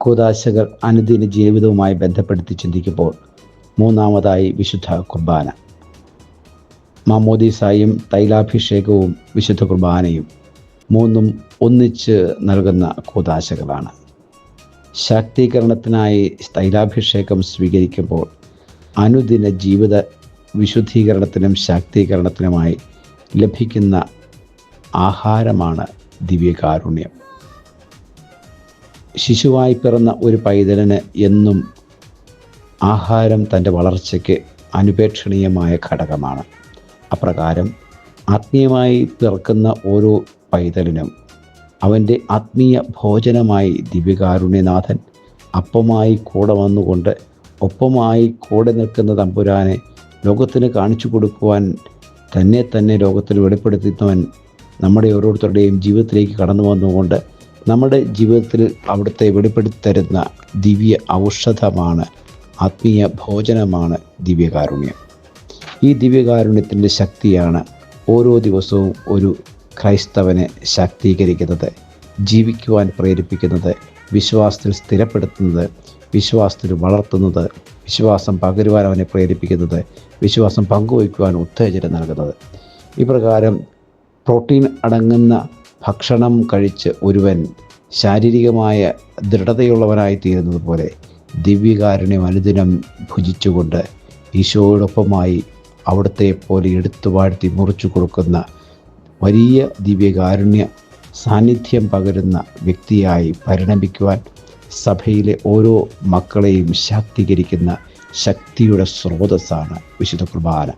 കൂതാശകൾ അനുദിന ജീവിതവുമായി ബന്ധപ്പെടുത്തി ചിന്തിക്കുമ്പോൾ മൂന്നാമതായി വിശുദ്ധ കുർബാന. മാമോദീസായും തൈലാഭിഷേകവും വിശുദ്ധ കുർബാനയും മൂന്നും ഒന്നിച്ച് നൽകുന്ന കൂതാശകളാണ്. ശാക്തീകരണത്തിനായി തൈലാഭിഷേകം സ്വീകരിക്കുമ്പോൾ അനുദിന ജീവിത വിശുദ്ധീകരണത്തിനും ശാക്തീകരണത്തിനുമായി ലഭിക്കുന്ന ആഹാരമാണ് ദിവ്യകാരുണ്യം. ശിശുവായി പിറന്ന ഒരു പൈതലിന് എന്നും ആഹാരം തന്റെ വളർച്ചയ്ക്ക് അനുപേക്ഷണീയമായ ഘടകമാണ്. അപ്രകാരം ആത്മീയമായി പിറക്കുന്ന ഓരോ പൈതലിനും അവന്റെ ആത്മീയ ഭോജനമായി ദിവ്യകാരുണ്യനാഥൻ അപ്പമായി കൂടെ വന്നുകൊണ്ട് ഒപ്പമായി കൂടെ നിൽക്കുന്ന തമ്പുരാനെ ലോകത്തിന് കാണിച്ചു കൊടുക്കുവാൻ തന്നെ തന്നെ ലോകത്തിൽ വെളിപ്പെടുത്തുന്നവൻ നമ്മുടെ ഓരോരുത്തരുടെയും ജീവിതത്തിലേക്ക് കടന്നു വന്നുകൊണ്ട് നമ്മുടെ ജീവിതത്തിൽ അവിടുത്തെ വെളിപ്പെടുത്തി തരുന്ന ദിവ്യ ഔഷധമാണ് ആത്മീയ ഭോജനമാണ് ദിവ്യകാരുണ്യം. ഈ ദിവ്യകാരുണ്യത്തിന്റെ ശക്തിയാണ് ഓരോ ദിവസവും ഒരു ക്രൈസ്തവനെ ശാക്തീകരിക്കുന്നത് ജീവിക്കുവാൻ പ്രേരിപ്പിക്കുന്നത് വിശ്വാസത്തിൽ സ്ഥിരപ്പെടുത്തുന്നത് വിശ്വാസത്തിൽ വളർത്തുന്നത് വിശ്വാസം പകരുവാൻ അവനെ പ്രേരിപ്പിക്കുന്നത് വിശ്വാസം പങ്കുവയ്ക്കുവാൻ ഉത്തേജനം നൽകുന്നത്. ഇപ്രകാരം പ്രോട്ടീൻ അടങ്ങുന്ന ഭക്ഷണം കഴിച്ച് ഒരുവൻ ശാരീരികമായ ദൃഢതയുള്ളവനായി തീരുന്നത് പോലെ ദിവ്യകാരുണ്യം അനുദിനം ഭുജിച്ചുകൊണ്ട് ഈശോയോടൊപ്പമായി അവിടുത്തെ പോലെ എടുത്തു വാഴ്ത്തി മുറിച്ചു കൊടുക്കുന്ന വലിയ ദിവ്യകാരുണ്യ സാന്നിധ്യം പകരുന്ന വ്യക്തിയായി പരിണമിക്കുവാൻ സഭയിലെ ഓരോ മക്കളെയും ശാക്തീകരിക്കുന്ന ശക്തിയുടെ സ്രോതസ്സാണ് വിശുദ്ധ കുർബാന.